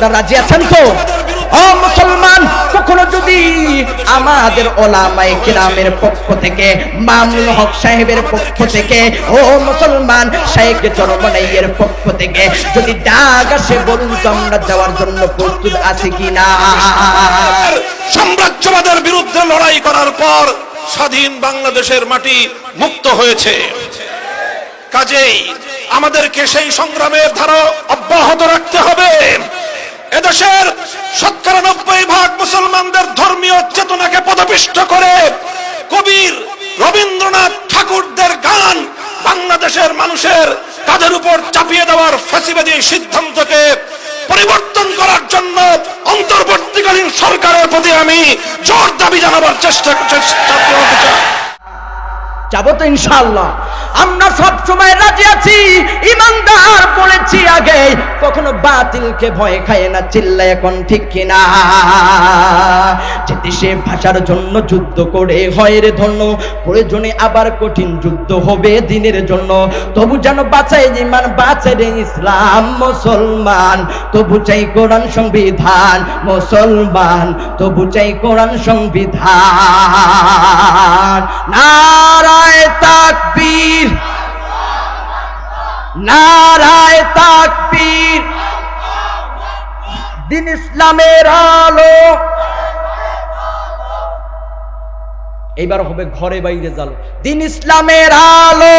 আপনারা রাজি আছেন তো? ও মুসলমান, কখনো যদি আমাদের ওলামায়ে কিরামের পক্ষ থেকে, মামুন হক সাহেবের পক্ষ থেকে, ও মুসলমান, শেখ চরমনাইয়ের পক্ষ থেকে যদি ডাক আসে, বলুন তো আমরা যাওয়ার জন্য প্রস্তুত আছি কিনা? সাম্রাজ্যবাদের বিরুদ্ধে লড়াই করার পর স্বাধীন বাংলাদেশের মাটি মুক্ত হয়েছে। কাজেই আমাদেরকে সেই সংগ্রামের ধারা অব্যাহত হবে এদেশের শতকরা নব্বই ভাগ মুসলমানদের ধর্মীয় চেতনাকে পদপিষ্ট করে কবির রবীন্দ্রনাথ ঠাকুরদের গান বাংলাদেশের মানুষের কাদের উপর চাপিয়ে দেওয়ার ফাঁসিবাদী সিদ্ধান্তকে পরিবর্তন করার জন্য অন্তর্বর্তীকালীন সরকারের প্রতি আমি জোর দাবি জানাবার চেষ্টা চেষ্টা করতে চাই। যাব তো ইনশাল্লাহ আমরা সব সময় রাজি আছি, ইমানদার বলেছি আগে, কখনো বাতিলকে ভয় খায় না চিল্লা এখন ঠিক কিনা? যে দেশে ভাষার জন্য যুদ্ধ করে, হয় রে ধন্য, প্রয়োজনে আবার কঠিন যুদ্ধ হবে দিনের জন্য। তবু যেন বাঁচাই ইমান বাঁচে রে ইসলাম, মুসলমান। তবু চাই কোরআন সংবিধান, মুসলমান। তবু চাই কোরআন সংবিধান। নারায় নারায় তাকবীর। দিন ইসলামের আলো। এইবার হবে ঘরে বাইরে জালো দিন ইসলামের আলো।